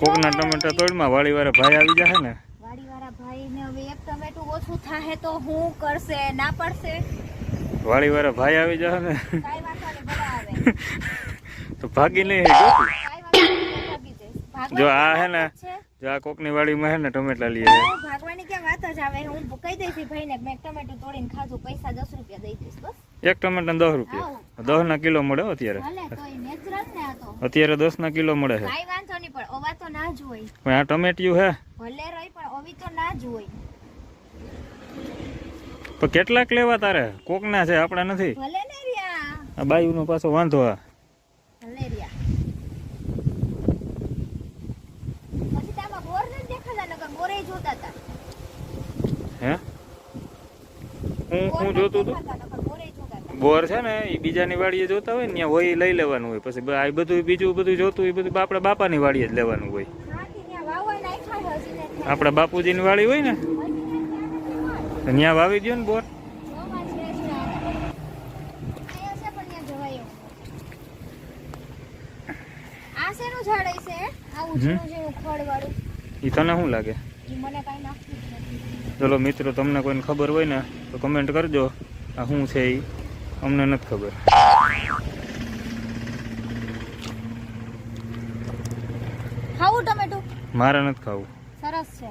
કોકના ટમેટા તોડમાં વાળી વાળા ભાઈ આવી જશે ને. વાડીવાળા ભાઈને હવે એક ટમેટું ઓછું થાહે તો હું કરશે ના પડશે? વાળી વાળા ભાઈ આવી જશે ને. કાંઈ વાંધો નહીં ભલે આવે. તો ભાગી નહીં. જો આ હે ને જ આ કોકની વાડીમાં હે ને ટમેટા લઈએ ભાગવાની ક્યાં વાત જ આવે? હું કહી દઈશ ભાઈ ભાઈને કે મેં ટમેટું તોડીને ખાધું પૈસા દસ રૂપિયા દઈ દઈશ બસ. એક ટમેટા દસ રૂપિયા. દસ ના કિલો મળે અત્યારે. ને અત્યારે દસ ના કિલો મળે છે કાંઈ વાંધો નહીં પણ ઓવા તો ના જ હોય પણ આ ટમેટિયું હે. ભલે રહી પણ ઓવી તો ના જ હોય પણ કેટલાક લેવા તારે? કોકના છે આપણા નથી? ભલે ને રિયા આ બાયુનો પાછો વાંધો આ. ભલે રિયા પછી તામાં બોર ન દેખાતા નકર બોરે જોતા હતા. હે? હું હું જોતું હતું. બોરે છે ને એ બીજાની વાડીએ જોતા હોય ને ત્યાં હોય લઈ લેવાનું હોય. પછી આ બધું બીજું બધું જોતું એ બધું આપણે બાપાની વાડીએ જ લેવાનું હોય. આપણા બાપુજીની વાડી હોય ને ત્યાં વાવી દો ને બોર. એ તને શું લાગે? ચલો મિત્રો તમને કોઈને ખબર હોય ને તો કમેન્ટ કરજો. આ શું છે એ અમને નથી ખબર. ખાવું ટમેટું? મારે નથી ખાવું. સરસ છે.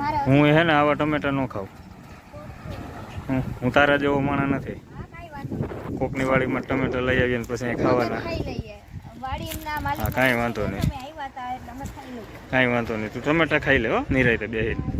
મારે હું હે ને આવા ટમેટા ન ખાઉં. હું તારા જેવો માણા નથી. કોકની વાડીમાં ટમેટા લઈ આવીએ ને પછી ખાવાના. હા, કાંઈ વાંધો નહીં. કાંઈ વાંધો નહીં. તું ટમેટા ખાઈ લે હો નિરાયતે બેહીને.